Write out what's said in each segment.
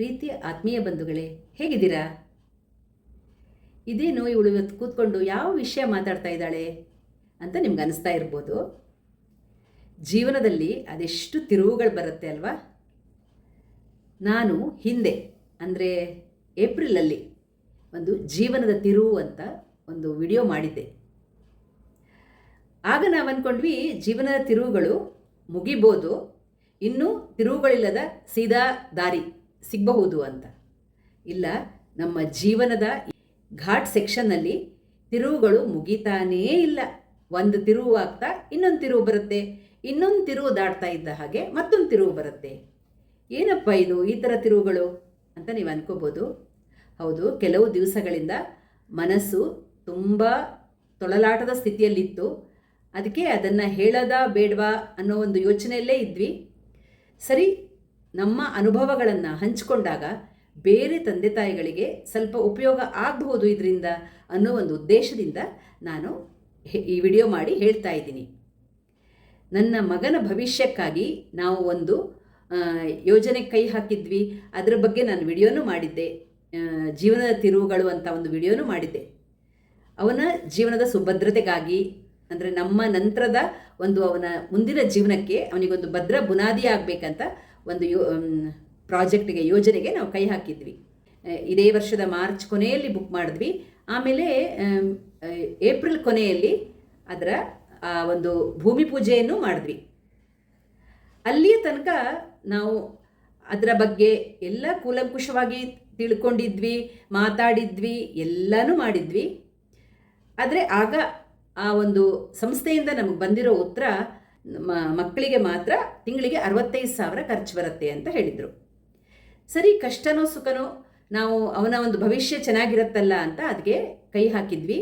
ಪ್ರೀತಿಯ ಆತ್ಮೀಯ ಬಂಧುಗಳೇ, ಹೇಗಿದ್ದೀರಾ? ಇದೇನು ಇವಳು ಇವತ್ತು ಕೂತ್ಕೊಂಡು ಯಾವ ವಿಷಯ ಮಾತಾಡ್ತಾ ಇದ್ದಾಳೆ ಅಂತ ನಿಮ್ಗೆ ಅನಿಸ್ತಾ ಇರ್ಬೋದು. ಜೀವನದಲ್ಲಿ ಅದೆಷ್ಟು ತಿರುವುಗಳು ಬರುತ್ತೆ ಅಲ್ವಾ? ನಾನು ಹಿಂದೆ, ಅಂದರೆ ಏಪ್ರಿಲಲ್ಲಿ ಒಂದು ಜೀವನದ ತಿರುವು ಅಂತ ಒಂದು ವಿಡಿಯೋ ಮಾಡಿದ್ದೆ. ಆಗ ನಾವು ಅಂದ್ಕೊಂಡ್ವಿ ಜೀವನದ ತಿರುವುಗಳು ಮುಗಿಬೋದು, ಇನ್ನೂ ತಿರುವುಗಳಿಲ್ಲದ ಸೀದಾ ದಾರಿ. ಸಿಗಬಹುದು ಅಂತ. ಇಲ್ಲ, ನಮ್ಮ ಜೀವನದ ಘಾಟ್ ಸೆಕ್ಷನ್ನಲ್ಲಿ ತಿರುವುಗಳು ಮುಗಿತಾನೇ ಇಲ್ಲ. ಒಂದು ತಿರುವು ಆಗ್ತಾ ಇನ್ನೊಂದು ತಿರುವು ಬರುತ್ತೆ. ಇನ್ನೊಂದು ತಿರುವು ದಾಟ್ತಾ ಇದ್ದ ಹಾಗೆ ಮತ್ತೊಂದು ತಿರುವು ಬರುತ್ತೆ. ಏನಪ್ಪ ಇದು ಈ ಥರ ತಿರುವುಗಳು ಅಂತ ನೀವು ಅನ್ಕೋಬೋದು. ಹೌದು, ಕೆಲವು ದಿವಸಗಳಿಂದ ಮನಸ್ಸು ತುಂಬ ತೊಳಲಾಟದ ಸ್ಥಿತಿಯಲ್ಲಿತ್ತು. ಅದಕ್ಕೆ ಅದನ್ನು ಹೇಳದ ಬೇಡವಾ ಅನ್ನೋ ಒಂದು ಯೋಚನೆಯಲ್ಲೇ ಇದ್ವಿ. ಸರಿ ನಮ್ಮ ಅನುಭವಗಳನ್ನು ಹಂಚಿಕೊಂಡಾಗ ಬೇರೆ ತಂದೆ ತಾಯಿಗಳಿಗೆ ಸ್ವಲ್ಪ ಉಪಯೋಗ ಆಗಬಹುದು ಇದರಿಂದ ಅನ್ನೋ ಒಂದು ಉದ್ದೇಶದಿಂದ ನಾನು ಈ ವಿಡಿಯೋ ಮಾಡಿ ಹೇಳ್ತಾ ಇದ್ದೀನಿ. ನನ್ನ ಮಗನ ಭವಿಷ್ಯಕ್ಕಾಗಿ ನಾವು ಒಂದು ಯೋಜನೆ ಕೈ ಹಾಕಿದ್ವಿ. ಅದರ ಬಗ್ಗೆ ನಾನು ವಿಡಿಯೋನೂ ಮಾಡಿದ್ದೆ. ಜೀವನದ ತಿರುವುಗಳು ಅಂತ ಒಂದು ವಿಡಿಯೋನೂ ಮಾಡಿದ್ದೆ. ಅವನ ಜೀವನದ ಸುಭದ್ರತೆಗಾಗಿ, ಅಂದರೆ ನಮ್ಮ ನಂತರದ ಒಂದು ಅವನ ಮುಂದಿನ ಜೀವನಕ್ಕೆ ಅವನಿಗೊಂದು ಭದ್ರ ಬುನಾದಿ ಆಗಬೇಕಂತ ಒಂದು ಯೋ ಪ್ರಾಜೆಕ್ಟ್ಗೆ, ಯೋಜನೆಗೆ ನಾವು ಕೈ ಹಾಕಿದ್ವಿ. ಇದೇ ವರ್ಷದ ಮಾರ್ಚ್ ಕೊನೆಯಲ್ಲಿ ಬುಕ್ ಮಾಡಿದ್ವಿ. ಆಮೇಲೆ ಏಪ್ರಿಲ್ ಕೊನೆಯಲ್ಲಿ ಅದರ ಒಂದು ಭೂಮಿ ಪೂಜೆಯನ್ನು ಮಾಡಿದ್ವಿ. ಅಲ್ಲಿಯ ತನಕ ನಾವು ಅದರ ಬಗ್ಗೆ ಎಲ್ಲ ಕೂಲಂಕುಷವಾಗಿ ತಿಳ್ಕೊಂಡಿದ್ವಿ, ಮಾತಾಡಿದ್ವಿ, ಎಲ್ಲನೂ ಮಾಡಿದ್ವಿ. ಆದರೆ ಆಗ ಆ ಒಂದು ಸಂಸ್ಥೆಯಿಂದ ನಮಗೆ ಬಂದಿರೋ ಉತ್ತರ ಮಕ್ಕಳಿಗೆ ಮಾತ್ರ ತಿಂಗಳಿಗೆ ಅರವತ್ತೈದು ಸಾವಿರ ಖರ್ಚು ಬರುತ್ತೆ ಅಂತ ಹೇಳಿದರು. ಸರಿ, ಕಷ್ಟನೋ ಸುಖನೋ ನಾವು ಅವನ ಒಂದು ಭವಿಷ್ಯ ಚೆನ್ನಾಗಿರುತ್ತಲ್ಲ ಅಂತ ಅದಕ್ಕೆ ಕೈ ಹಾಕಿದ್ವಿ.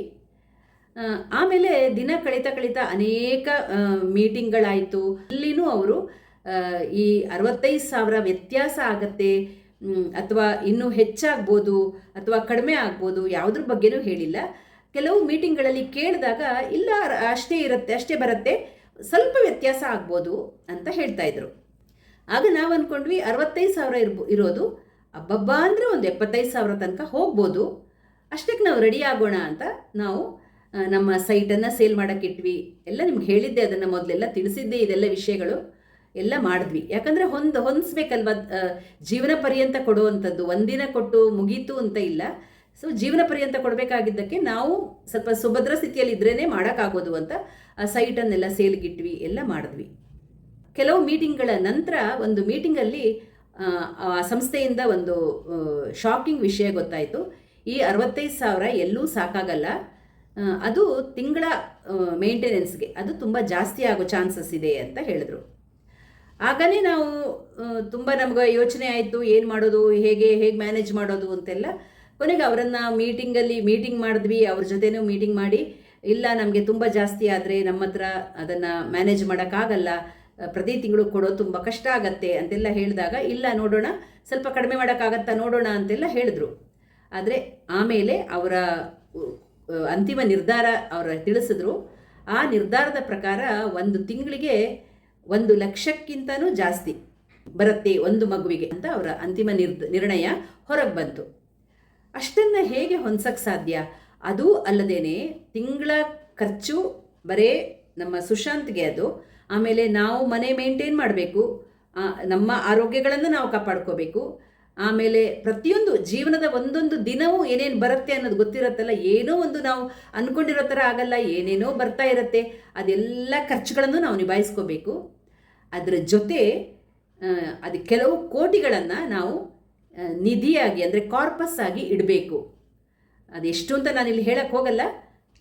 ಆಮೇಲೆ ದಿನ ಕಳೀತಾ ಕಳಿತ ಅನೇಕ ಮೀಟಿಂಗ್ಗಳಾಯಿತು. ಅಲ್ಲಿನೂ ಅವರು ಈ ಅರವತ್ತೈದು ಸಾವಿರ ವ್ಯತ್ಯಾಸ ಆಗತ್ತೆ ಅಥವಾ ಇನ್ನೂ ಹೆಚ್ಚಾಗ್ಬೋದು, ಅಥವಾ ಕಡಿಮೆ ಆಗ್ಬೋದು, ಯಾವುದ್ರ ಬಗ್ಗೆನೂ ಹೇಳಿಲ್ಲ. ಕೆಲವು ಮೀಟಿಂಗ್ಗಳಲ್ಲಿ ಕೇಳಿದಾಗ, ಇಲ್ಲ, ಅಷ್ಟೇ ಇರುತ್ತೆ, ಅಷ್ಟೇ ಬರುತ್ತೆ ಸ್ವಲ್ಪ ವ್ಯತ್ಯಾಸ ಆಗ್ಬೋದು ಅಂತ ಹೇಳ್ತಾ ಇದ್ರು. ಆಗ ನಾವು ಅಂದ್ಕೊಂಡ್ವಿ ಅರವತ್ತೈದು ಸಾವಿರ ಇರ್ಬೋ, ಇರೋದು, ಅಬ್ಬಬ್ಬ ಅಂದರೆ ಒಂದು ಎಪ್ಪತ್ತೈದು ಸಾವಿರ ತನಕ ಹೋಗ್ಬೋದು. ಅಷ್ಟಕ್ಕೆ ನಾವು ರೆಡಿ ಆಗೋಣ ಅಂತ ನಾವು ನಮ್ಮ ಸೈಟನ್ನು ಸೇಲ್ ಮಾಡೋಕ್ಕಿಟ್ವಿ ಎಲ್ಲ ನಿಮ್ಗೆ ಹೇಳಿದ್ದೆ, ಅದನ್ನು ಮೊದಲೆಲ್ಲ ತಿಳಿಸಿದ್ದೆ, ಇದೆಲ್ಲ ವಿಷಯಗಳು ಎಲ್ಲ ಮಾಡಿದ್ವಿ. ಯಾಕಂದರೆ ಹೊಂದ್, ಹೊಂದಿಸ್ಬೇಕಲ್ವ ಜೀವನ ಪರ್ಯಂತ ಕೊಡುವಂಥದ್ದು. ಒಂದಿನ ಕೊಟ್ಟು ಮುಗೀತು ಅಂತ ಇಲ್ಲ. ಸೊ ಜೀವನ ಪರ್ಯಂತ ಕೊಡಬೇಕಾಗಿದ್ದಕ್ಕೆ ನಾವು ಸ್ವಲ್ಪ ಸುಭದ್ರ ಸ್ಥಿತಿಯಲ್ಲಿ ಇದ್ರೇ ಮಾಡೋಕ್ಕಾಗೋದು ಅಂತ ಆ ಸೈಟನ್ನೆಲ್ಲ ಸೇಲ್ಗಿಟ್ವಿ ಎಲ್ಲ ಮಾಡಿದ್ವಿ. ಕೆಲವು ಮೀಟಿಂಗ್ಗಳ ನಂತರ ಒಂದು ಮೀಟಿಂಗಲ್ಲಿ ಆ, ಸಂಸ್ಥೆಯಿಂದ ಒಂದು ಶಾಕಿಂಗ್ ವಿಷಯ ಗೊತ್ತಾಯಿತು. ಈ ಅರವತ್ತೈದು ಸಾವಿರ ಎಲ್ಲೂ ಸಾಕಾಗಲ್ಲ. ಅದು ತಿಂಗಳ ಮೇಂಟೆನೆನ್ಸ್ಗೆ ಅದು ತುಂಬ ಜಾಸ್ತಿ ಆಗೋ ಚಾನ್ಸಸ್ ಇದೆ ಅಂತ ಹೇಳಿದ್ರು. ಆಗಲೇ ನಾವು ತುಂಬ ನಮ್ಗೆ ಯೋಚನೆ ಆಯಿತು ಏನು ಮಾಡೋದು ಹೇಗೆ ಹೇಗೆ ಮ್ಯಾನೇಜ್ ಮಾಡೋದು ಅಂತೆಲ್ಲ. ಕೊನೆಗೆ ಅವರನ್ನು ಮೀಟಿಂಗಲ್ಲಿ ಮೀಟಿಂಗ್ ಮಾಡಿದ್ವಿ, ಅವ್ರ ಜೊತೆನೂ ಮೀಟಿಂಗ್ ಮಾಡಿ. ಇಲ್ಲ, ನಮಗೆ ತುಂಬ ಜಾಸ್ತಿ ಆದರೆ ನಮ್ಮ ಹತ್ರ ಅದನ್ನು ಮ್ಯಾನೇಜ್ ಮಾಡೋಕ್ಕಾಗಲ್ಲ. ಪ್ರತಿ ತಿಂಗಳು ಕೊಡೋದು ತುಂಬ ಕಷ್ಟ ಆಗತ್ತೆ ಅಂತೆಲ್ಲ ಹೇಳಿದಾಗ, ಇಲ್ಲ, ನೋಡೋಣ, ಸ್ವಲ್ಪ ಕಡಿಮೆ ಮಾಡೋಕ್ಕಾಗತ್ತಾ ನೋಡೋಣ ಅಂತೆಲ್ಲ ಹೇಳಿದ್ರು. ಆದರೆ ಆಮೇಲೆ ಅವರ ಅಂತಿಮ ನಿರ್ಧಾರ ಅವರ ತಿಳಿಸಿದ್ರು. ಆ ನಿರ್ಧಾರದ ಪ್ರಕಾರ ಒಂದು ತಿಂಗಳಿಗೆ ಒಂದು ಲಕ್ಷಕ್ಕಿಂತನೂ ಜಾಸ್ತಿ ಬರುತ್ತೆ ಒಂದು ಮಗುವಿಗೆ ಅಂತ ಅವರ ಅಂತಿಮ ನಿರ್ದ, ನಿರ್ಣಯ ಹೊರಗೆ ಬಂತು. ಅಷ್ಟನ್ನು ಹೇಗೆ ಹೊಂದ್ಸಕ್ಕೆ ಸಾಧ್ಯ? ಅದು ಅಲ್ಲದೇನೆ ತಿಂಗಳ ಖರ್ಚು ಬರೇ ನಮ್ಮ ಸುಶಾಂತ್ಗೆ ಅದು. ಆಮೇಲೆ ನಾವು ಮನೆ ಮೇಂಟೈನ್ ಮಾಡಬೇಕು. ನಮ್ಮ ಆರೋಗ್ಯಗಳನ್ನು ನಾವು ಕಾಪಾಡ್ಕೋಬೇಕು. ಆಮೇಲೆ ಪ್ರತಿಯೊಂದು ಜೀವನದ ಒಂದೊಂದು ದಿನವೂ ಏನೇನು ಬರುತ್ತೆ ಅನ್ನೋದು ಗೊತ್ತಿರುತ್ತಲ್ಲ, ಏನೋ ಒಂದು ನಾವು ಅಂದ್ಕೊಂಡಿರೋ ಥರ ಆಗಲ್ಲ, ಏನೇನೋ ಬರ್ತಾ ಇರುತ್ತೆ, ಅದೆಲ್ಲ ಖರ್ಚುಗಳನ್ನು ನಾವು ನಿಭಾಯಿಸ್ಕೋಬೇಕು. ಅದರ ಜೊತೆ ಅದು ಕೆಲವು ಕೋಟಿಗಳನ್ನು ನಾವು ನಿಧಿಯಾಗಿ ಅಂದರೆ ಕಾರ್ಪಸ್ ಆಗಿ ಇಡಬೇಕು. ಅದೆಷ್ಟು ಅಂತ ನಾನು ಇಲ್ಲಿ ಹೇಳಕ್ಕೆ ಹೋಗಲ್ಲ.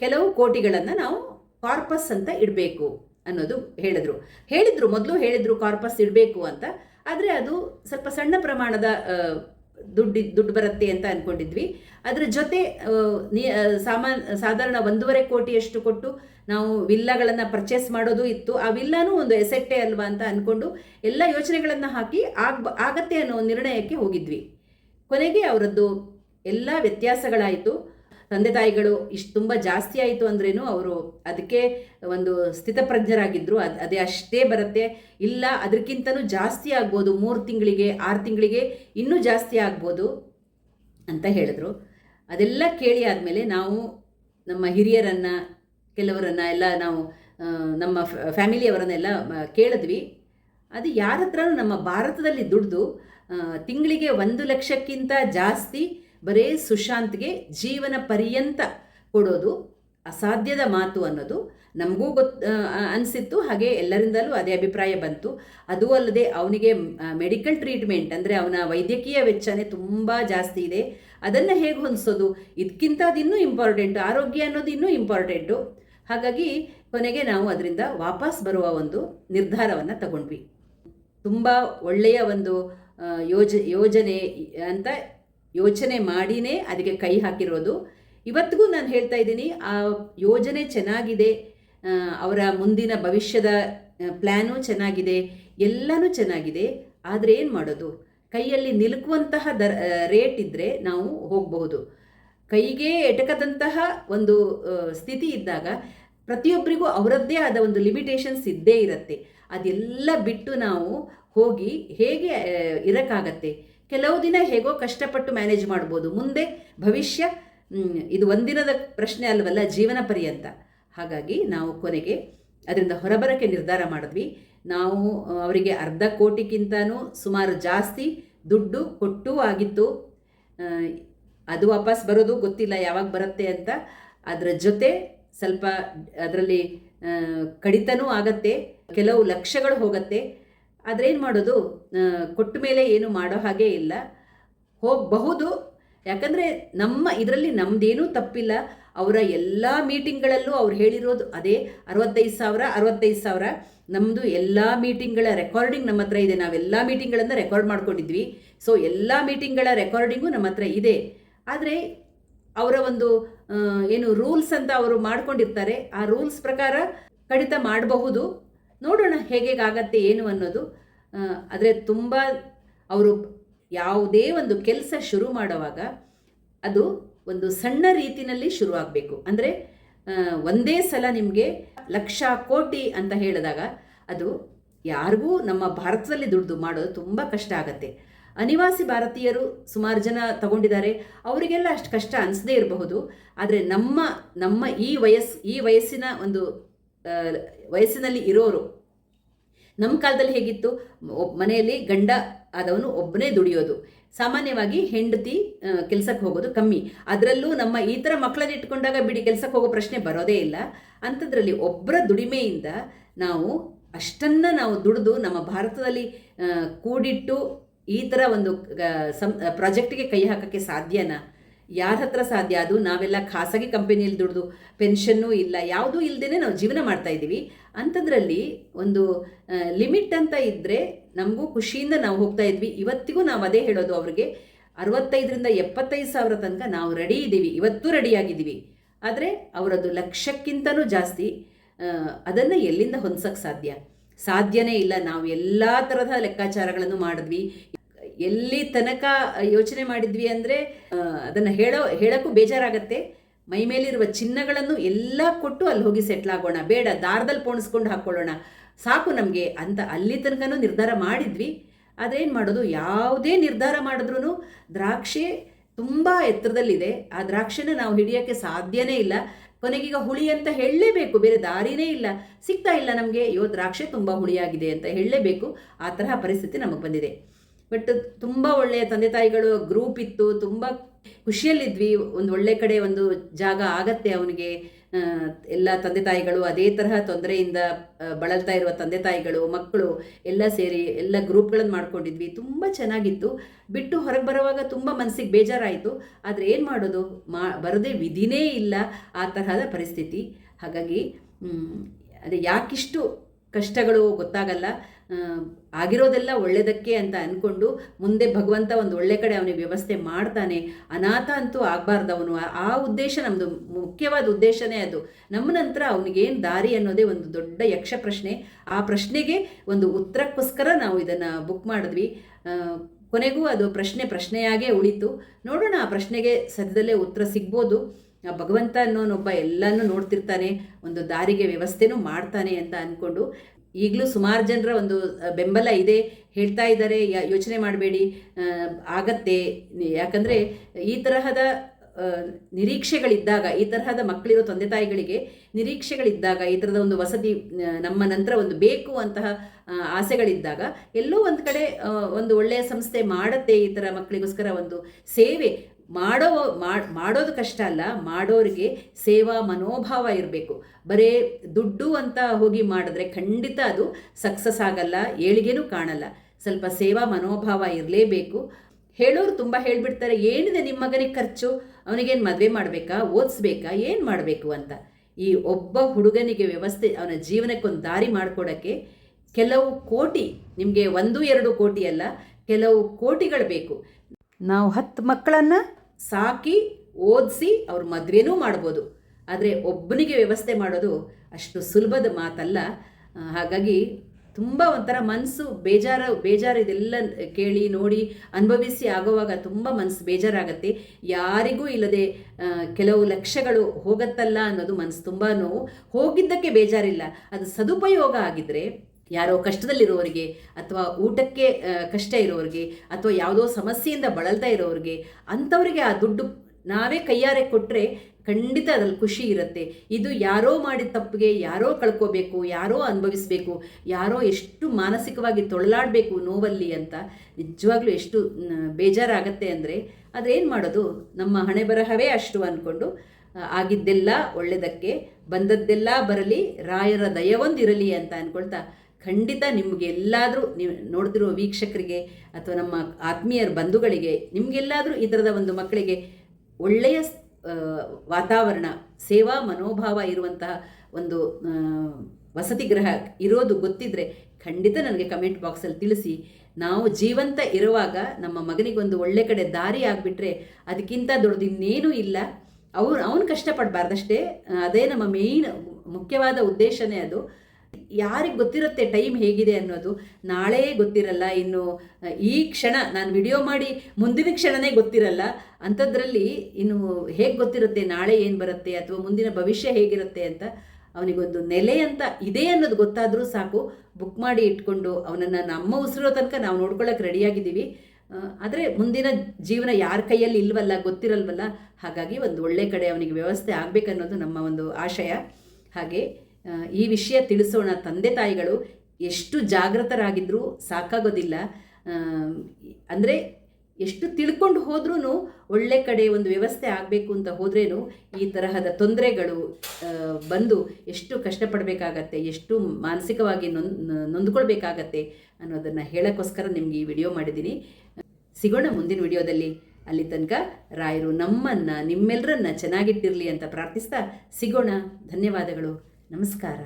ಕೆಲವು ಕೋಟಿಗಳನ್ನು ನಾವು ಕಾರ್ಪಸ್ ಅಂತ ಇಡಬೇಕು ಅನ್ನೋದು ಹೇಳಿದ್ರು. ಹೇಳಿದ್ರು, ಮೊದಲು ಹೇಳಿದ್ರು ಕಾರ್ಪಸ್ ಇಡಬೇಕು ಅಂತ. ಆದರೆ ಅದು ಸ್ವಲ್ಪ ಸಣ್ಣ ಪ್ರಮಾಣದ ದುಡ್ಡು ದುಡ್ಡು ಬರುತ್ತೆ ಅಂತ ಅಂದ್ಕೊಂಡಿದ್ವಿ ಅದರ ಜೊತೆ ಸಾಮಾನ್, ಸಾಧಾರಣ ಒಂದೂವರೆ ಕೋಟಿಯಷ್ಟು ಕೊಟ್ಟು ನಾವು ವಿಲ್ಲಾಗಳನ್ನು ಪರ್ಚೇಸ್ ಮಾಡೋದು ಇತ್ತು. ಆ ವಿಲ್ಲಾನೂ ಒಂದು ಎಸೆಟ್ಟೆ ಅಲ್ವಾ ಅಂತ ಅಂದ್ಕೊಂಡು ಎಲ್ಲ ಯೋಚನೆಗಳನ್ನು ಹಾಕಿ ಆಗ ಆಗತ್ತೆ ಅನ್ನೋ ನಿರ್ಣಯಕ್ಕೆ ಹೋಗಿದ್ವಿ. ಕೊನೆಗೆ ಅವರದ್ದು ಎಲ್ಲ ವ್ಯತ್ಯಾಸಗಳಾಯಿತು. ತಂದೆ ತಾಯಿಗಳು ಇಷ್ಟು ತುಂಬ ಜಾಸ್ತಿ ಆಯಿತು ಅಂದ್ರೇನು ಅವರು ಅದಕ್ಕೆ ಒಂದು ಸ್ಥಿತಪ್ರಜ್ಞರಾಗಿದ್ದರು ಅದು ಅದೇ ಅಷ್ಟೇ ಬರುತ್ತೆ. ಇಲ್ಲ ಅದಕ್ಕಿಂತಲೂ ಜಾಸ್ತಿ ಆಗ್ಬೋದು. ಮೂರು ತಿಂಗಳಿಗೆ, ಆರು ತಿಂಗಳಿಗೆ ಇನ್ನೂ ಜಾಸ್ತಿ ಆಗ್ಬೋದು ಅಂತ ಹೇಳಿದ್ರು. ಅದೆಲ್ಲ ಕೇಳಿ ಆದಮೇಲೆ ನಾವು ನಮ್ಮ ಹಿರಿಯರನ್ನು, ಕೆಲವರನ್ನು ಎಲ್ಲ ನಾವು ನಮ್ಮ ಫ್ಯಾಮಿಲಿಯವರನ್ನೆಲ್ಲ ಕೇಳಿದ್ವಿ. ಅದು ಯಾರ ಹತ್ರ ನಮ್ಮ ಭಾರತದಲ್ಲಿ ದುಡ್ದು ತಿಂಗಳಿಗೆ ಒಂದು ಲಕ್ಷಕ್ಕಿಂತ ಜಾಸ್ತಿ ಬರೇ ಸುಶಾಂತ್ಗೆ ಜೀವನ ಪರ್ಯಂತ ಕೊಡೋದು ಅಸಾಧ್ಯದ ಮಾತು ಅನ್ನೋದು ನಮಗೂ ಗೊತ್ತು ಅನಿಸಿತ್ತು. ಹಾಗೆ ಎಲ್ಲರಿಂದಲೂ ಅದೇ ಅಭಿಪ್ರಾಯ ಬಂತು. ಅದೂ ಅಲ್ಲದೆ ಅವನಿಗೆ ಮೆಡಿಕಲ್ ಟ್ರೀಟ್ಮೆಂಟ್ ಅಂದರೆ ಅವನ ವೈದ್ಯಕೀಯ ವೆಚ್ಚನೇ ತುಂಬ ಜಾಸ್ತಿ ಇದೆ. ಅದನ್ನು ಹೇಗೆ ಹೊಂದಿಸೋದು? ಇದಕ್ಕಿಂತ ಅದಿನ್ನೂ ಇಂಪಾರ್ಟೆಂಟು ಆರೋಗ್ಯ ಅನ್ನೋದು ಇನ್ನೂ ಇಂಪಾರ್ಟೆಂಟು ಹಾಗಾಗಿ ಕೊನೆಗೆ ನಾವು ಅದರಿಂದ ವಾಪಸ್ ಬರುವ ಒಂದು ನಿರ್ಧಾರವನ್ನು ತಗೊಂಡ್ವಿ. ತುಂಬ ಒಳ್ಳೆಯ ಒಂದು ಯೋಜ, ಯೋಜನೆ ಅಂತ ಯೋಚನೆ ಮಾಡಿನೇ ಅದಕ್ಕೆ ಕೈ ಹಾಕಿರೋದು. ಇವತ್ತಿಗೂ ನಾನು ಹೇಳ್ತಾ ಇದ್ದೀನಿ, ಆ ಯೋಜನೆ ಚೆನ್ನಾಗಿದೆ ಅವರ ಮುಂದಿನ ಭವಿಷ್ಯದ ಪ್ಲ್ಯಾನು ಚೆನ್ನಾಗಿದೆ, ಎಲ್ಲನೂ ಚೆನ್ನಾಗಿದೆ, ಆದರೆ ಏನು ಮಾಡೋದು? ಕೈಯಲ್ಲಿ ನಿಲುಕುವಂತಹ ದರ ರೇಟ್ ಇದ್ದರೆ ನಾವು ಹೋಗಬಹುದು. ಕೈಗೆ ಎಟಕದಂತಹ ಒಂದು ಸ್ಥಿತಿ ಇದ್ದಾಗ ಪ್ರತಿಯೊಬ್ಬರಿಗೂ ಅವರದ್ದೇ ಆದ ಒಂದು ಲಿಮಿಟೇಷನ್ಸ್ ಇದ್ದೇ ಇರುತ್ತೆ. ಅದೆಲ್ಲ ಬಿಟ್ಟು ನಾವು ಹೋಗಿ ಹೇಗೆ ಇರಕ್ಕಾಗತ್ತೆ? ಕೆಲವು ದಿನ ಹೇಗೋ ಕಷ್ಟಪಟ್ಟು ಮ್ಯಾನೇಜ್ ಮಾಡ್ಬೋದು. ಮುಂದೆ ಭವಿಷ್ಯ ಇದು ಒಂದಿನದ ಪ್ರಶ್ನೆ ಅಲ್ವಲ್ಲ, ಜೀವನ ಪರ್ಯಂತ. ಹಾಗಾಗಿ ನಾವು ಕೊನೆಗೆ ಅದರಿಂದ ಹೊರಬರಕ್ಕೆ ನಿರ್ಧಾರ ಮಾಡಿದ್ವಿ. ನಾವು, ಅವರಿಗೆ ಅರ್ಧ ಕೋಟಿಗಿಂತನೂ ಸುಮಾರು ಜಾಸ್ತಿ ದುಡ್ಡು ಕೊಟ್ಟೂ ಆಗಿತ್ತು. ಅದು ವಾಪಸ್ ಬರೋದು ಗೊತ್ತಿಲ್ಲ, ಯಾವಾಗ ಬರುತ್ತೆ ಅಂತ. ಅದರ ಜೊತೆ ಸ್ವಲ್ಪ ಅದರಲ್ಲಿ ಕಡಿತನೂ ಆಗತ್ತೆ. ಕೆಲವು ಲಕ್ಷಗಳು ಹೋಗುತ್ತೆ. ಆದರೆ ಏನು ಮಾಡೋದು ಕೊಟ್ಟ ಮೇಲೆ ಏನು ಮಾಡೋ ಹಾಗೆ ಇಲ್ಲ. ಹೋಗಬಹುದು. ಯಾಕಂದರೆ ನಮ್ಮ, ಇದರಲ್ಲಿ ನಮ್ಮದೇನೂ ತಪ್ಪಿಲ್ಲ. ಅವರ ಎಲ್ಲ ಮೀಟಿಂಗ್ಗಳಲ್ಲೂ ಅವ್ರು ಹೇಳಿರೋದು ಅದೇ. ಅರವತ್ತೈದು ಸಾವಿರ ಅರವತ್ತೈದು ಸಾವಿರ. ನಮ್ಮದು ಎಲ್ಲ ಮೀಟಿಂಗ್ಗಳ ರೆಕಾರ್ಡಿಂಗ್ ನಮ್ಮ ಹತ್ರ ಇದೆ. ನಾವೆಲ್ಲ ಮೀಟಿಂಗ್ಗಳನ್ನು ರೆಕಾರ್ಡ್ ಮಾಡ್ಕೊಂಡಿದ್ವಿ. ಸೊ, ಎಲ್ಲ ಮೀಟಿಂಗ್ಗಳ ರೆಕಾರ್ಡಿಂಗು ನಮ್ಮ ಹತ್ರ ಇದೆ. ಆದರೆ ಅವರ ಒಂದು ಏನು ರೂಲ್ಸ್ ಅಂತ ಅವರು ಮಾಡ್ಕೊಂಡಿರ್ತಾರೆ. ಆ ರೂಲ್ಸ್ ಪ್ರಕಾರ ಕಡಿತ ಮಾಡಬಹುದು. ನೋಡೋಣ ಹೇಗೆ ಆಗತ್ತೆ ಏನು ಅನ್ನೋದು. ಆದರೆ ತುಂಬ ಅವರು ಯಾವುದೇ ಒಂದು ಕೆಲಸ ಶುರು ಮಾಡುವಾಗ ಅದು ಒಂದು ಸಣ್ಣ ರೀತಿನಲ್ಲಿ ಶುರು ಆಗಬೇಕು ಅಂದರೆ ಒಂದೇ ಸಲ ನಿಮಗೆ ಲಕ್ಷ ಕೋಟಿ ಅಂತ ಹೇಳಿದಾಗ ಅದು ಯಾರಿಗೂ ನಮ್ಮ ಭಾರತದಲ್ಲಿ ದುಡ್ಡು ಮಾಡೋದು ತುಂಬ ಕಷ್ಟ ಆಗತ್ತೆ. ಅನಿವಾಸಿ ಭಾರತೀಯರು ಸುಮಾರು ಜನ ತಗೊಂಡಿದ್ದಾರೆ. ಅವರಿಗೆಲ್ಲ ಅಷ್ಟು ಕಷ್ಟ ಅನಿಸದೇ ಇರಬಹುದು. ಆದರೆ ನಮ್ಮ ನಮ್ಮ ಈ ವಯಸ್ಸು ಈ ವಯಸ್ಸಿನ ಒಂದು ವಯಸ್ಸಿನಲ್ಲಿ ಇರೋರು. ನಮ್ಮ ಕಾಲದಲ್ಲಿ ಹೇಗಿತ್ತು? ಮನೆಯಲ್ಲಿ ಗಂಡ ಆದವನು ಒಬ್ಬನೇ ದುಡಿಯೋದು. ಸಾಮಾನ್ಯವಾಗಿ ಹೆಂಡತಿ ಕೆಲಸಕ್ಕೆ ಹೋಗೋದು ಕಮ್ಮಿ. ಅದರಲ್ಲೂ ನಮ್ಮ ಈ ಥರ ಮಕ್ಕಳನ್ನ ಇಟ್ಕೊಂಡಾಗ ಬಿಡಿ ಕೆಲಸಕ್ಕೆ ಹೋಗೋ ಪ್ರಶ್ನೆ ಬರೋದೇ ಇಲ್ಲ. ಅಂಥದ್ರಲ್ಲಿ ಒಬ್ಬರ ದುಡಿಮೆಯಿಂದ ನಾವು ಅಷ್ಟನ್ನು ನಾವು ದುಡಿದು ನಮ್ಮ ಭಾರತದಲ್ಲಿ ಕೂಡಿಟ್ಟು ಈ ಥರ ಒಂದು ಸಂ ಪ್ರಾಜೆಕ್ಟಿಗೆ ಕೈ ಹಾಕೋಕ್ಕೆ ಸಾಧ್ಯನಾ? ಯಾರ ಹತ್ರ ಸಾಧ್ಯ? ಅದು ನಾವೆಲ್ಲ ಖಾಸಗಿ ಕಂಪನಿಯಲ್ಲಿ ದುಡ್ದು ಪೆನ್ಷನ್ನು ಇಲ್ಲ, ಯಾವುದೂ ಇಲ್ಲದೇ ನಾವು ಜೀವನ ಮಾಡ್ತಾ ಇದ್ದೀವಿ. ಅಂಥದ್ರಲ್ಲಿ ಒಂದು ಲಿಮಿಟ್ ಅಂತ ಇದ್ದರೆ ನಮಗೂ ಖುಷಿಯಿಂದ ನಾವು ಹೋಗ್ತಾ ಇದ್ವಿ. ಇವತ್ತಿಗೂ ನಾವು ಅದೇ ಹೇಳೋದು ಅವ್ರಿಗೆ. ಅರವತ್ತೈದರಿಂದ ಎಪ್ಪತ್ತೈದು ಸಾವಿರ ತನಕ ನಾವು ರೆಡಿ ಇದ್ದೀವಿ. ಇವತ್ತೂ ರೆಡಿಯಾಗಿದ್ದೀವಿ ಆದರೆ ಅವರದು ಲಕ್ಷಕ್ಕಿಂತನೂ ಜಾಸ್ತಿ ಅದನ್ನು ಎಲ್ಲಿಂದ ಹೊಂದ್ಸೋಕ್ಕೆ ಸಾಧ್ಯ? ಸಾಧ್ಯನೇ ಇಲ್ಲ. ನಾವು ಎಲ್ಲ ಥರದ ಲೆಕ್ಕಾಚಾರಗಳನ್ನು ಮಾಡಿದ್ವಿ. ಎಲ್ಲಿ ತನಕ ಯೋಚನೆ ಮಾಡಿದ್ವಿ ಅಂದರೆ ಅದನ್ನು ಹೇಳೋ, ಹೇಳೋಕ್ಕೂ ಬೇಜಾರಾಗತ್ತೆ. ಮೈ ಮೇಲಿರುವ ಚಿನ್ನಗಳನ್ನು ಎಲ್ಲ ಕೊಟ್ಟು ಅಲ್ಲಿ ಹೋಗಿ ಸೆಟ್ಲ್ ಆಗೋಣ. ಬೇಡ, ದಾರದಲ್ಲಿ ಪೋಣಿಸ್ಕೊಂಡು ಹಾಕ್ಕೊಳ್ಳೋಣ. ಸಾಕು ನಮಗೆ ಅಂತ ಅಲ್ಲಿ ತನಕನೂ ನಿರ್ಧಾರ ಮಾಡಿದ್ವಿ. ಆದರೆ ಏನು ಮಾಡೋದು? ಯಾವುದೇ ನಿರ್ಧಾರ ಮಾಡಿದ್ರೂ ದ್ರಾಕ್ಷಿ ತುಂಬ ಎತ್ತರದಲ್ಲಿದೆ. ಆ ದ್ರಾಕ್ಷಿನ ನಾವು ಹಿಡಿಯೋಕ್ಕೆ ಸಾಧ್ಯನೇ ಇಲ್ಲ. ಕೊನೆಗೀಗ ಹುಳಿ ಅಂತ ಹೇಳಲೇಬೇಕು. ಬೇರೆ ದಾರಿನೇ ಇಲ್ಲ. ಸಿಗ್ತಾ ಇಲ್ಲ ನಮಗೆ. ಅಯ್ಯೋ, ದ್ರಾಕ್ಷಿ ತುಂಬ ಹುಳಿಯಾಗಿದೆ ಅಂತ ಹೇಳಲೇಬೇಕು. ಆ ತರಹ ಪರಿಸ್ಥಿತಿ ನಮಗೆ ಬಂದಿದೆ. ಬಟ್ ತುಂಬ ಒಳ್ಳೆಯ ತಂದೆ ತಾಯಿಗಳು ಗ್ರೂಪ್ ಇತ್ತು, ತುಂಬ ಖುಷಿಯಲ್ಲಿದ್ವಿ. ಒಂದು ಒಳ್ಳೆ ಕಡೆ ಒಂದು ಜಾಗ ಆಗತ್ತೆ ಅವನಿಗೆ. ಎಲ್ಲ ತಂದೆ ತಾಯಿಗಳು ಅದೇ ತರಹ ತೊಂದರೆಯಿಂದ ಬಳಲ್ತಾ ಇರುವ ತಂದೆ ತಾಯಿಗಳು, ಮಕ್ಕಳು ಎಲ್ಲ ಸೇರಿ ಎಲ್ಲ ಗ್ರೂಪ್ಗಳನ್ನು ಮಾಡ್ಕೊಂಡಿದ್ವಿ. ತುಂಬ ಚೆನ್ನಾಗಿತ್ತು. ಬಿಟ್ಟು ಹೊರಗೆ ಬರುವಾಗ ತುಂಬ ಮನಸ್ಸಿಗೆ ಬೇಜಾರಾಯಿತು. ಆದರೆ ಏನು ಮಾಡೋದು? ಮಾ, ಬರದೇ ವಿಧಿನೇ ಇಲ್ಲ ಆ ತರಹದ ಪರಿಸ್ಥಿತಿ. ಹಾಗಾಗಿ ಅದೇ ಯಾಕಿಷ್ಟು ಕಷ್ಟಗಳು ಗೊತ್ತಾಗಲ್ಲ. ಆಗಿರೋದೆಲ್ಲ ಒಳ್ಳೆಯದಕ್ಕೆ ಅಂತ ಅಂದ್ಕೊಂಡು ಮುಂದೆ ಭಗವಂತ ಒಂದು ಒಳ್ಳೆ ಕಡೆ ಅವನಿಗೆ ವ್ಯವಸ್ಥೆ ಮಾಡ್ತಾನೆ. ಅನಾಥ ಅಂತೂ ಆಗಬಾರ್ದು ಅವನು. ಆ- ಉದ್ದೇಶ ನಮ್ಮದು ಮುಖ್ಯವಾದ ಉದ್ದೇಶನೇ ಅದು. ನಮ್ಮ ನಂತರ ಅವನಿಗೇನು ದಾರಿ ಅನ್ನೋದೇ ಒಂದು ದೊಡ್ಡ ಯಕ್ಷ ಪ್ರಶ್ನೆ. ಆ ಪ್ರಶ್ನೆಗೆ ಒಂದು ಉತ್ತರಕ್ಕೋಸ್ಕರ ನಾವು ಇದನ್ನು ಬುಕ್ ಮಾಡಿದ್ವಿ. ಕೊನೆಗೂ ಅದು ಪ್ರಶ್ನೆ ಪ್ರಶ್ನೆಯಾಗೇ ಉಳಿತು. ನೋಡೋಣ, ಆ ಪ್ರಶ್ನೆಗೆ ಸದ್ಯದಲ್ಲೇ ಉತ್ತರ ಸಿಗ್ಬೋದು. ಭಗವಂತ ಅನ್ನೋನೊಬ್ಬ ಎಲ್ಲನೂ ನೋಡ್ತಿರ್ತಾನೆ. ಒಂದು ದಾರಿಗೆ ವ್ಯವಸ್ಥೆನೂ ಮಾಡ್ತಾನೆ ಅಂತ ಅಂದ್ಕೊಂಡು ಈಗಲೂ ಸುಮಾರು ಜನರ ಒಂದು ಬೆಂಬಲ ಇದೆ. ಹೇಳ್ತಾ ಇದ್ದಾರೆ ಯೋಚನೆ ಮಾಡಬೇಡಿ. ಆಗತ್ತೆ. ಯಾಕಂದರೆ ಈ ತರಹದ ನಿರೀಕ್ಷೆಗಳಿದ್ದಾಗ, ಈ ತರಹದ ಮಕ್ಕಳಿರೋ ತಂದೆ ತಾಯಿಗಳಿಗೆ ನಿರೀಕ್ಷೆಗಳಿದ್ದಾಗ, ಈ ಥರದ ಒಂದು ವಸತಿ ನಮ್ಮ ನಂತರ ಒಂದು ಬೇಕು ಅಂತಹ ಆಸೆಗಳಿದ್ದಾಗ, ಎಲ್ಲೋ ಒಂದು ಕಡೆ ಒಂದು ಒಳ್ಳೆಯ ಸಂಸ್ಥೆ ಮಾಡುತ್ತೆ ಈ ಥರ ಮಕ್ಕಳಿಗೋಸ್ಕರ ಒಂದು ಸೇವೆ. ಮಾಡೋ, ಮಾಡ್- ಮಾಡೋದು ಕಷ್ಟ ಅಲ್ಲ, ಮಾಡೋರಿಗೆ ಸೇವಾ ಮನೋಭಾವ ಇರಬೇಕು. ಬರೇ ದುಡ್ಡು ಅಂತ ಹೋಗಿ ಮಾಡಿದ್ರೆ ಖಂಡಿತ ಅದು ಸಕ್ಸಸ್ ಆಗಲ್ಲ, ಏಳಿಗೆನೂ ಕಾಣಲ್ಲ. ಸ್ವಲ್ಪ ಸೇವಾ ಮನೋಭಾವ ಇರಲೇಬೇಕು. ಹೇಳೋರು ತುಂಬ ಹೇಳಿಬಿಡ್ತಾರೆ, ಏನಿದೆ ನಿಮ್ಮ ಮಗನಿಗೆ ಖರ್ಚು? ಅವನಿಗೇನು ಮದುವೆ ಮಾಡಬೇಕಾ? ಓದಿಸ್ಬೇಕಾ? ಏನು ಮಾಡಬೇಕು ಅಂತ. ಈ ಒಬ್ಬ ಹುಡುಗನಿಗೆ ವ್ಯವಸ್ಥೆ, ಅವನ ಜೀವನಕ್ಕೊಂದು ದಾರಿ ಮಾಡಿಕೊಡೋಕ್ಕೆ ಕೆಲವು ಕೋಟಿ, ನಿಮಗೆ ಒಂದು, ಎರಡು ಕೋಟಿ ಅಲ್ಲ, ಕೆಲವು ಕೋಟಿಗಳು ಬೇಕು. ನಾವು ಹತ್ತು ಮಕ್ಕಳನ್ನು ಸಾಕಿ, ಓದಿಸಿ ಅವ್ರ ಮದುವೆನೂ ಮಾಡ್ಬೋದು. ಆದರೆ ಒಬ್ಬನಿಗೆ ವ್ಯವಸ್ಥೆ ಮಾಡೋದು ಅಷ್ಟು ಸುಲಭದ ಮಾತಲ್ಲ. ಹಾಗಾಗಿ ತುಂಬ ಒಂಥರ ಮನಸ್ಸು ಬೇಜಾರು ಬೇಜಾರು ಇದೆಲ್ಲ ಕೇಳಿ, ನೋಡಿ, ಅನುಭವಿಸಿ ಆಗೋವಾಗ ತುಂಬ ಮನಸ್ಸು ಬೇಜಾರಾಗತ್ತೆ. ಯಾರಿಗೂ ಇಲ್ಲದೆ ಕೆಲವು ಲಕ್ಷಗಳು ಹೋಗತ್ತಲ್ಲ ಅನ್ನೋದು ಮನಸ್ಸು ತುಂಬ ನೋವು. ಹೋಗಿದ್ದಕ್ಕೆ ಬೇಜಾರಿಲ್ಲ. ಅದು ಸದುಪಯೋಗ ಆಗಿದ್ದರೆ ಯಾರೋ ಕಷ್ಟದಲ್ಲಿರೋರಿಗೆ ಅಥವಾ ಊಟಕ್ಕೆ ಕಷ್ಟ ಇರೋರಿಗೆ ಅಥವಾ ಯಾವುದೋ ಸಮಸ್ಯೆಯಿಂದ ಬಳಲ್ತಾ ಇರೋರಿಗೆ ಅಂಥವ್ರಿಗೆ ಆ ದುಡ್ಡು ನಾವೇ ಕೈಯಾರೆ ಕೊಟ್ಟರೆ ಖಂಡಿತ ಅದ್ರಲ್ಲಿ ಖುಷಿ ಇರುತ್ತೆ. ಇದು ಯಾರೋ ಮಾಡಿದ ತಪ್ಪಿಗೆ ಯಾರೋ ಕಳ್ಕೋಬೇಕು, ಯಾರೋ ಅನುಭವಿಸ್ಬೇಕು, ಯಾರೋ ಎಷ್ಟು ಮಾನಸಿಕವಾಗಿ ತೊಳಲಾಡಬೇಕು ನೋವಲ್ಲಿ ಅಂತ ನಿಜವಾಗ್ಲೂ ಎಷ್ಟು ಬೇಜಾರಾಗತ್ತೆ ಅಂದರೆ ಅದೇನು ಮಾಡೋದು? ನಮ್ಮ ಹಣೆ ಬರಹವೇ ಅಷ್ಟು ಅಂದ್ಕೊಂಡು ಆಗಿದ್ದೆಲ್ಲ ಒಳ್ಳೆಯದಕ್ಕೆ ಬಂದದ್ದೆಲ್ಲ ಬರಲಿ, ರಾಯರ ದಯವೊಂದಿರಲಿ ಅಂತ ಅಂದ್ಕೊಳ್ತಾ ಖಂಡಿತ ನಿಮಗೆ ಎಲ್ಲಾದರೂ ನೀವು ನೋಡ್ತಿರೋ ವೀಕ್ಷಕರಿಗೆ ಅಥವಾ ನಮ್ಮ ಆತ್ಮೀಯರ ಬಂಧುಗಳಿಗೆ, ನಿಮಗೆಲ್ಲಾದರೂ ಈ ಥರದ ಒಂದು ಮಕ್ಕಳಿಗೆ ಒಳ್ಳೆಯ ವಾತಾವರಣ, ಸೇವಾ ಮನೋಭಾವ ಇರುವಂತಹ ಒಂದು ವಸತಿ ಗೃಹ ಇರೋದು ಗೊತ್ತಿದ್ದರೆ ಖಂಡಿತ ನನಗೆ ಕಮೆಂಟ್ ಬಾಕ್ಸಲ್ಲಿ ತಿಳಿಸಿ. ನಾವು ಜೀವಂತ ಇರುವಾಗ ನಮ್ಮ ಮಗನಿಗೊಂದು ಒಳ್ಳೆ ಕಡೆ ದಾರಿ ಆಗಿಬಿಟ್ರೆ ಅದಕ್ಕಿಂತ ದೊಡ್ಡದು ಇನ್ನೇನೂ ಇಲ್ಲ. ಅವ್ರು, ಅವನು ಕಷ್ಟಪಡಬಾರ್ದಷ್ಟೇ. ಅದೇ ನಮ್ಮ ಮೇಯ್ನ್ ಮುಖ್ಯವಾದ ಉದ್ದೇಶನೇ ಅದು. ಯಾರಿಗೆ ಗೊತ್ತಿರುತ್ತೆ ಟೈಮ್ ಹೇಗಿದೆ ಅನ್ನೋದು ನಾಳೆ ಗೊತ್ತಿರಲ್ಲ, ಇನ್ನು ಈ ಕ್ಷಣ ನಾನು ವಿಡಿಯೋ ಮಾಡಿ ಮುಂದಿನ ಕ್ಷಣನೇ ಗೊತ್ತಿರಲ್ಲ, ಅಂಥದ್ರಲ್ಲಿ ಇನ್ನು ಹೇಗೆ ಗೊತ್ತಿರುತ್ತೆ, ನಾಳೆ ಏನು ಬರುತ್ತೆ, ಅಥವಾ ಮುಂದಿನ ಭವಿಷ್ಯ ಹೇಗಿರುತ್ತೆ ಅಂತ ಅವನಿಗೊಂದು ನೆಲೆ ಅಂತ ಇದೆ ಅನ್ನೋದು ಗೊತ್ತಾದರೂ ಸಾಕು. ಬುಕ್ ಮಾಡಿ ಇಟ್ಕೊಂಡು ಅವನನ್ನು ನಮ್ಮ ಉಸಿರೋ ತನಕ ನಾವು ನೋಡ್ಕೊಳ್ಳೋಕೆ ರೆಡಿಯಾಗಿದ್ದೀವಿ. ಆದರೆ ಮುಂದಿನ ಜೀವನ ಯಾರ ಕೈಯಲ್ಲಿ ಇಲ್ವಲ್ಲ, ಗೊತ್ತಿರಲ್ವಲ್ಲ, ಹಾಗಾಗಿ ಒಂದು ಒಳ್ಳೆ ಕಡೆ ಅವನಿಗೆ ವ್ಯವಸ್ಥೆ ಆಗಬೇಕನ್ನೋದು ನಮ್ಮ ಒಂದು ಆಶಯ. ಹಾಗೆ ಈ ವಿಷಯ ತಿಳಿಸೋಣ. ತಂದೆ ತಾಯಿಗಳು ಎಷ್ಟು ಜಾಗೃತರಾಗಿದ್ದರೂ ಸಾಕಾಗೋದಿಲ್ಲ. ಅಂದರೆ ಎಷ್ಟು ತಿಳ್ಕೊಂಡು ಹೋದ್ರೂ ಒಳ್ಳೆ ಕಡೆ ಒಂದು ವ್ಯವಸ್ಥೆ ಆಗಬೇಕು ಅಂತ ಹೋದ್ರೇನು ಈ ತರಹದ ತೊಂದರೆಗಳು ಬಂದು ಎಷ್ಟು ಕಷ್ಟಪಡಬೇಕಾಗತ್ತೆ, ಎಷ್ಟು ಮಾನಸಿಕವಾಗಿ ನೊಂದ್, ನೊಂದ್ಕೊಳ್ಬೇಕಾಗತ್ತೆ ಅನ್ನೋದನ್ನು ಹೇಳೋಕ್ಕೋಸ್ಕರ ನಿಮಗೆ ಈ ವಿಡಿಯೋ ಮಾಡಿದ್ದೀನಿ. ಸಿಗೋಣ ಮುಂದಿನ ವಿಡಿಯೋದಲ್ಲಿ. ಅಲ್ಲಿ ತನಕ ರಾಯರು ನಮ್ಮನ್ನು ನಿಮ್ಮೆಲ್ಲರನ್ನ ಚೆನ್ನಾಗಿಟ್ಟಿರಲಿ ಅಂತ ಪ್ರಾರ್ಥಿಸ್ತಾ ಸಿಗೋಣ. ಧನ್ಯವಾದಗಳು. ನಮಸ್ಕಾರ.